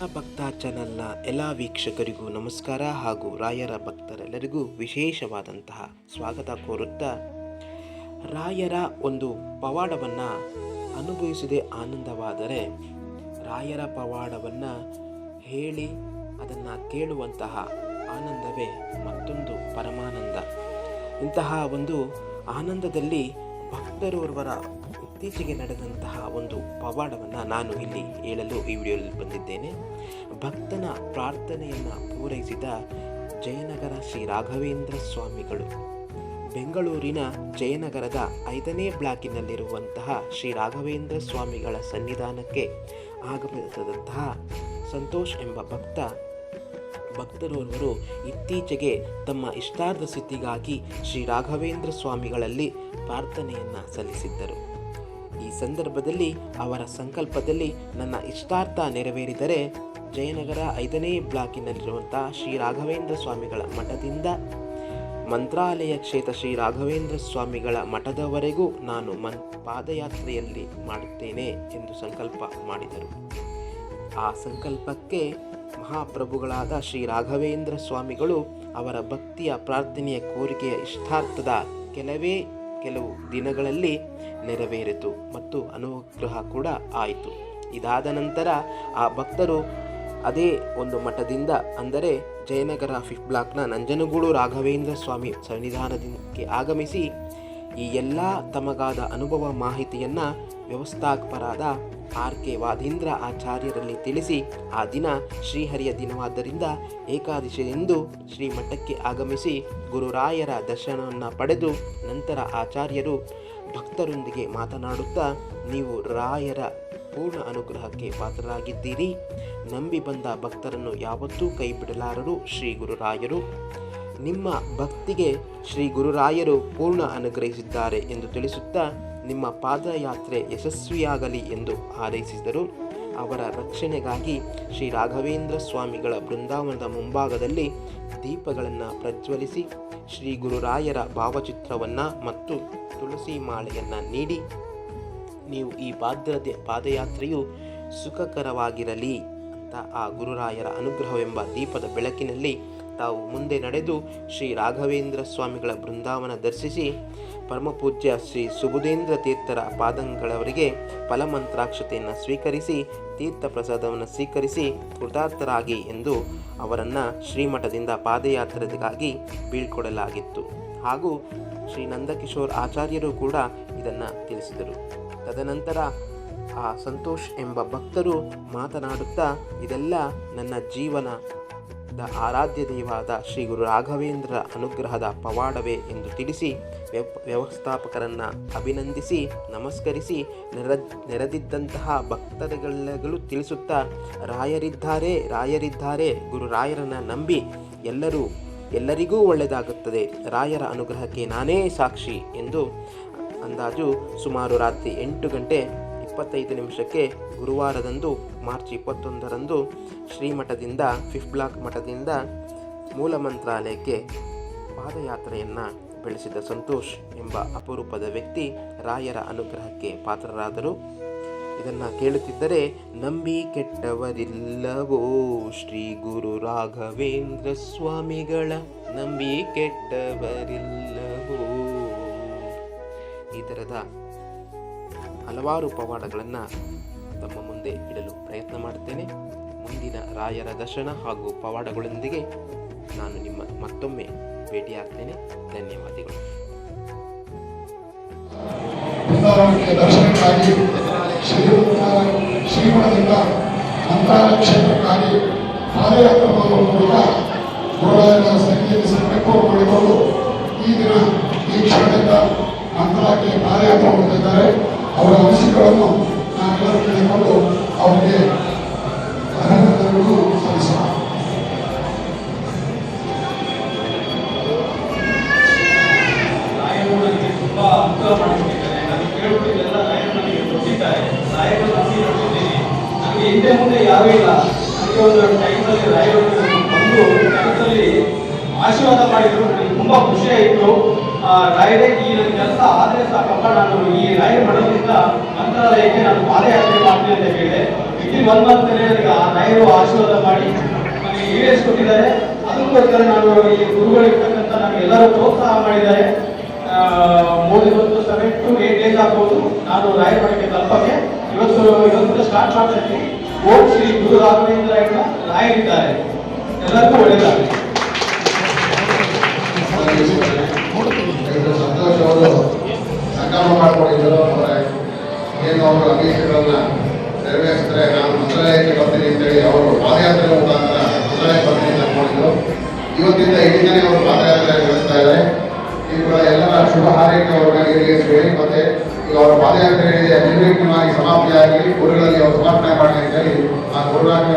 ಭಕ್ತ ಚಾನೆಲ್ನ ಎಲ್ಲ ವೀಕ್ಷಕರಿಗೂ ನಮಸ್ಕಾರ ಹಾಗೂ ರಾಯರ ಭಕ್ತರೆಲ್ಲರಿಗೂ ವಿಶೇಷವಾದಂತಹ ಸ್ವಾಗತ ಕೋರುತ್ತಾ ರಾಯರ ಒಂದು ಪವಾಡವನ್ನು ಅನುಭವಿಸದೆ ಆನಂದವಾದರೆ ರಾಯರ ಪವಾಡವನ್ನು ಹೇಳಿ ಅದನ್ನು ಕೇಳುವಂತಹ ಆನಂದವೇ ಮತ್ತೊಂದು ಪರಮಾನಂದ. ಇಂತಹ ಒಂದು ಆನಂದದಲ್ಲಿ ಭಕ್ತರೋರ್ವರ ಇತ್ತೀಚೆಗೆ ನಡೆದಂತಹ ಒಂದು ಪವಾಡವನ್ನು ನಾನು ಇಲ್ಲಿ ಹೇಳಲು ಈ ವಿಡಿಯೋದಲ್ಲಿ ಬಂದಿದ್ದೇನೆ. ಭಕ್ತನ ಪ್ರಾರ್ಥನೆಯನ್ನು ಪೂರೈಸಿದ ಜಯನಗರ ಶ್ರೀ ರಾಘವೇಂದ್ರ ಸ್ವಾಮಿಗಳು. ಬೆಂಗಳೂರಿನ ಜಯನಗರದ ಐದನೇ ಬ್ಲಾಕಿನಲ್ಲಿರುವಂತಹ ಶ್ರೀ ರಾಘವೇಂದ್ರ ಸ್ವಾಮಿಗಳ ಸನ್ನಿಧಾನಕ್ಕೆ ಆಗಮಿಸಿದಂತಹ ಸಂತೋಷ್ ಎಂಬ ಭಕ್ತ, ಭಕ್ತರೋರ್ವರು ಇತ್ತೀಚೆಗೆ ತಮ್ಮ ಇಷ್ಟಾರ್ಥ ಸಿದ್ಧಿಗಾಗಿ ಶ್ರೀ ರಾಘವೇಂದ್ರ ಸ್ವಾಮಿಗಳಲ್ಲಿ ಪ್ರಾರ್ಥನೆಯನ್ನು ಸಲ್ಲಿಸಿದ್ದರು. ಈ ಸಂದರ್ಭದಲ್ಲಿ, ಅವರ ಸಂಕಲ್ಪದಲ್ಲಿ ನನ್ನ ಇಷ್ಟಾರ್ಥ ನೆರವೇರಿದರೆ, ಜಯನಗರ ಐದನೇ ಬ್ಲಾಕಿನಲ್ಲಿರುವಂತಹ ಶ್ರೀ ರಾಘವೇಂದ್ರ ಸ್ವಾಮಿಗಳ ಮಠದಿಂದ, ಮಂತ್ರಾಲಯ ಕ್ಷೇತ್ರ ಶ್ರೀ ರಾಘವೇಂದ್ರ ಸ್ವಾಮಿಗಳ ಮಠದವರೆಗೂ ನಾನು ಮನ್, ಪಾದಯಾತ್ರೆಯಲ್ಲಿ ಮಾಡುತ್ತೇನೆ ಎಂದು ಸಂಕಲ್ಪ ಮಾಡಿದರು. ಆ ಸಂಕಲ್ಪಕ್ಕೆ ಮಹಾಪ್ರಭುಗಳಾದ ಶ್ರೀ ರಾಘವೇಂದ್ರ ಸ್ವಾಮಿಗಳು ಅವರ ಭಕ್ತಿಯ ಪ್ರಾರ್ಥನೆಯ ಕೋರಿಕೆಯ ಇಷ್ಟಾರ್ಥದ ಕೆಲವೇ, ಕೆಲವು ದಿನಗಳಲ್ಲಿ ನೆರವೇರಿತು ಮತ್ತು ಅನುಗ್ರಹ ಕೂಡ ಆಯಿತು. ಇದಾದ ನಂತರ ಆ ಭಕ್ತರು ಅದೇ ಒಂದು ಮಠದಿಂದ ಅಂದರೆ ಜಯನಗರ ಫಿಫ್ತ್ ಬ್ಲಾಕ್ನ ನಂಜನಗೂಡು ರಾಘವೇಂದ್ರ ಸ್ವಾಮಿ ಸನ್ನಿಧಾನಕ್ಕೆ ಆಗಮಿಸಿ ಈ ಎಲ್ಲ ತಮಗಾದ ಅನುಭವ ಮಾಹಿತಿಯನ್ನು ವ್ಯವಸ್ಥಾಪಕರಾದ ಆರ್ ಕೆ ವಾದೀಂದ್ರ ಆಚಾರ್ಯರಲ್ಲಿ ತಿಳಿಸಿ ಆ ದಿನ ಶ್ರೀಹರಿಯ ದಿನವಾದ್ದರಿಂದ ಶ್ರೀ ಶ್ರೀಮಠಕ್ಕೆ ಆಗಮಿಸಿ ಗುರುರಾಯರ ದರ್ಶನವನ್ನು ಪಡೆದು ನಂತರ ಆಚಾರ್ಯರು ಭಕ್ತರೊಂದಿಗೆ ಮಾತನಾಡುತ್ತಾ ನೀವು ರಾಯರ ಪೂರ್ಣ ಅನುಗ್ರಹಕ್ಕೆ ಪಾತ್ರರಾಗಿದ್ದೀರಿ. ನಂಬಿ ಬಂದ ಭಕ್ತರನ್ನು ಯಾವತ್ತೂ ಕೈ ಬಿಡಲಾರರು ಶ್ರೀ ಗುರುರಾಯರು. ನಿಮ್ಮ ಭಕ್ತಿಗೆ ಶ್ರೀ ಗುರುರಾಯರು ಪೂರ್ಣ ಅನುಗ್ರಹಿಸಿದ್ದಾರೆ ಎಂದು ತಿಳಿಸುತ್ತಾ ನಿಮ್ಮ ಪಾದಯಾತ್ರೆ ಯಶಸ್ವಿಯಾಗಲಿ ಎಂದು ಹಾರೈಸಿದರು. ಅವರ ರಕ್ಷಣೆಗಾಗಿ ಶ್ರೀ ರಾಘವೇಂದ್ರ ಸ್ವಾಮಿಗಳ ಬೃಂದಾವನದ ಮುಂಭಾಗದಲ್ಲಿ ದೀಪಗಳನ್ನು ಪ್ರಜ್ವಲಿಸಿ ಶ್ರೀ ಗುರುರಾಯರ ಭಾವಚಿತ್ರವನ್ನು ಮತ್ತು ತುಳಸಿ ಮಾಲೆಯನ್ನು ನೀಡಿ. ನೀವು ಈ ಭಾದ್ರತೆ ಪಾದಯಾತ್ರೆಯು ಸುಖಕರವಾಗಿರಲಿ ಅಂತ ಆ ಗುರುರಾಯರ ಅನುಗ್ರಹವೆಂಬ ದೀಪದ ಬೆಳಕಿನಲ್ಲಿ ತಾವು ಮುಂದೆ ನಡೆದು ಶ್ರೀ ರಾಘವೇಂದ್ರ ಸ್ವಾಮಿಗಳ ಬೃಂದಾವನ ದರ್ಶಿಸಿ ಪರಮಪೂಜ್ಯ ಶ್ರೀ ಸುಬುಧೇಂದ್ರ ತೀರ್ಥರ ಪಾದಂಗಳವರಿಗೆ ಫಲಮಂತ್ರಾಕ್ಷತೆಯನ್ನು ಸ್ವೀಕರಿಸಿ ತೀರ್ಥ ಪ್ರಸಾದವನ್ನು ಸ್ವೀಕರಿಸಿ ಕೃತಾರ್ಥರಾಗಿ ಎಂದು ಅವರನ್ನು ಶ್ರೀಮಠದಿಂದ ಪಾದಯಾತ್ರೆಗಾಗಿ ಬೀಳ್ಕೊಡಲಾಗಿತ್ತು. ಹಾಗೂ ಶ್ರೀ ನಂದಕಿಶೋರ್ ಆಚಾರ್ಯರು ಕೂಡ ಇದನ್ನು ತಿಳಿಸಿದರು. ತದನಂತರ ಆ ಸಂತೋಷ್ ಎಂಬ ಭಕ್ತರು ಮಾತನಾಡುತ್ತಾ, ಇದೆಲ್ಲ ನನ್ನ ಜೀವನ ಆರಾಧ್ಯ ದೇವಾದ ಶ್ರೀ ಗುರು ರಾಘವೇಂದ್ರ ಅನುಗ್ರಹದ ಪವಾಡವೇ ಎಂದು ತಿಳಿಸಿ ವ್ಯವಸ್ಥಾಪಕರನ್ನು ಅಭಿನಂದಿಸಿ, ನಮಸ್ಕರಿಸಿ, ನೆರ, ನೆರೆದಿದ್ದಂತಹ ಭಕ್ತರುಗಳಿಗೂ ತಿಳಿಸುತ್ತಾ ರಾಯರಿದ್ದಾರೆ ರಾಯರಿದ್ದಾರೆ ಗುರು ರಾಯರನ್ನು ನಂಬಿ ಎಲ್ಲರೂ, ಎಲ್ಲರಿಗೂ ಒಳ್ಳೆಯದಾಗುತ್ತದೆ. ರಾಯರ ಅನುಗ್ರಹಕ್ಕೆ ನಾನೇ ಸಾಕ್ಷಿ ಎಂದು ಅಂದಾಜು ಸುಮಾರು ರಾತ್ರಿ ಎಂಟು ಗಂಟೆ ಇಪ್ಪತ್ತೈದು ನಿಮಿಷಕ್ಕೆ ಗುರುವಾರದಂದು, ಮಾರ್ಚ್ ಇಪ್ಪತ್ತೊಂದರಂದು ಶ್ರೀಮಠದಿಂದ ಫಿಫ್ ಬ್ಲಾಕ್ ಮಠದಿಂದ ಮೂಲ ಮಂತ್ರಾಲಯಕ್ಕೆ ಪಾದಯಾತ್ರೆಯನ್ನು ಬೆಳೆಸಿದ ಸಂತೋಷ್ ಎಂಬ ಅಪರೂಪದ ವ್ಯಕ್ತಿ ರಾಯರ ಅನುಗ್ರಹಕ್ಕೆ ಪಾತ್ರರಾದರು. ಇದನ್ನು ಕೇಳುತ್ತಿದ್ದರೆ, ನಂಬಿ ಕೆಟ್ಟವರಿಲ್ಲವೋ ಶ್ರೀ ಗುರು ರಾಘವೇಂದ್ರ ಸ್ವಾಮಿಗಳ ನಂಬಿ ಕೆಟ್ಟವರಿಲ್ಲವೋ? ಈ ಥರದ ಹಲವಾರು ಪವಾಡಗಳನ್ನು ತಮ್ಮ ಮುಂದೆ ಇಡಲು ಪ್ರಯತ್ನ ಮಾಡುತ್ತೇನೆ. ಮುಂದಿನ ರಾಯರ ದರ್ಶನ ಹಾಗೂ ಪವಾಡಗಳೊಂದಿಗೆ ನಾನು ನಿಮ್ಮ ಮತ್ತೊಮ್ಮೆ ಭೇಟಿಯಾಗ್ತೇನೆ. ಧನ್ಯವಾದಗಳು. ದರ್ಶನಕ್ಕಾಗಿ ಈ ದಿನ ಈ ಕ್ಷಣದಿಂದ ಮಂತ್ರಾಲಯಕ್ಕೆ ಪಾದಯಾತ್ರೆ ಅವರ ಅನಿಸಿಕೆಗಳನ್ನು ನಾವೆಲ್ಲರೂ ಕೇಳಿಕೊಂಡು ಅವರಿಗೆ ಅಭಿನಂದನೆಗಳು ಸಲ್ಲಿಸೋಣ. ತುಂಬಾ ಹಿಂದೆ ಮುಂದೆ ಯಾರೂ ಇಲ್ಲ. ನನಗೆ ಒಂದು ಟೈಮಲ್ಲಿ ರಾಯರು ಬಂದು ಆಶೀರ್ವಾದ ಮಾಡಿದ್ರು. ತುಂಬಾ ಖುಷಿ ಆಯಿತು. ರಾಯರೇ ಈ ನನ್ನ ಕೆಲಸ ಆದರೆ ಸಾಕಪ್ಪ ನಾನು ಈ ರಾಯರ ಮಠದಿಂದ ಮಂತ್ರಾಲಯಕ್ಕೆ ನಾನು ಪಾದಯಾತ್ರೆ ಮಾಡ್ತೀನಿ ಅಂತ ಹೇಳಿದೆ. ಇಡೀ ಒನ್ ಮಂತ್ ನನಗೆ ಆ ರಾಯರು ಆಶೀರ್ವಾದ ಮಾಡಿ ನನಗೆ ಈಡೇರಿಸ್ಕೊಟ್ಟಿದ್ದಾರೆ ಅದಕ್ಕೋಸ್ಕರ ನಾನು ಈ ಗುರುಗಳಿರ್ತಕ್ಕಂಥ ನನಗೆ ಎಲ್ಲರೂ ಪ್ರೋತ್ಸಾಹ ಮಾಡಿದ್ದಾರೆ. ಮೋದಿ ಇವತ್ತು ಸೆವೆನ್ ಟು ಏಟ್ ಡೇಸ್ ಆಗ್ಬೋದು. ನಾನು ರಾಯರಮಠಕ್ಕೆ ತಲುಪಕ್ಕೆ. ಇವತ್ತು ಇವತ್ತು ಸ್ಟಾರ್ಟ್ ಮಾಡ್ತಾ ಇದ್ದೀನಿ ಓಂ ಶ್ರೀ ಗುರು ರಾಘವೇಂದ್ರ ರಾಯರಿದ್ದಾರೆ. ಎಲ್ಲರಿಗೂ ಒಳ್ಳೆಯದಾಗಲಿ ಡಾಕ್ಟರ್ ಸಂತೋಷ್ ಅವರು ಸಂಕಲ್ಪ ಮಾಡಿಕೊಂಡಿದ್ದರು, ಅವರ ಏನು ಅವರು ಅಭೀಷ್ಟಗಳನ್ನ ನೆರವೇರಿಸಿದ್ರೆ ನಾನು ಮಂತ್ರಾಲಯಕ್ಕೆ ಬರ್ತೀನಿ ಅಂತೇಳಿ ಅವರು ಪಾದಯಾತ್ರೆ ಮುಖಾಂತರ ಮಂತ್ರಾಲಯ ಬರ್ತೀನಿ ಅಂತ ಮಾಡಿದ್ರು ಇವತ್ತಿಂದ ಇಡೀ ದಿನ ಅವರು ಪಾದಯಾತ್ರೆ ನಡೆಸ್ತಾ ಇದ್ದಾರೆ. ಕೂಡ ಎಲ್ಲರ ಶುಭ ಹಾರೈಕೆ ಇರಲಿ ಹೇಳಿ ಮತ್ತೆ ಈಗ ಅವರ ಪಾದಯಾತ್ರೆ ನಿರ್ವಿಘ್ನವಾಗಿ ಸಮಾಪ್ತಿಯಾಗಿ ಗುರುಗಳಲ್ಲಿ ಅವರು ಸಮರ್ಪಣೆ ಮಾಡಿ ಅಂತೇಳಿ ಆ ಗುರುರಾಜ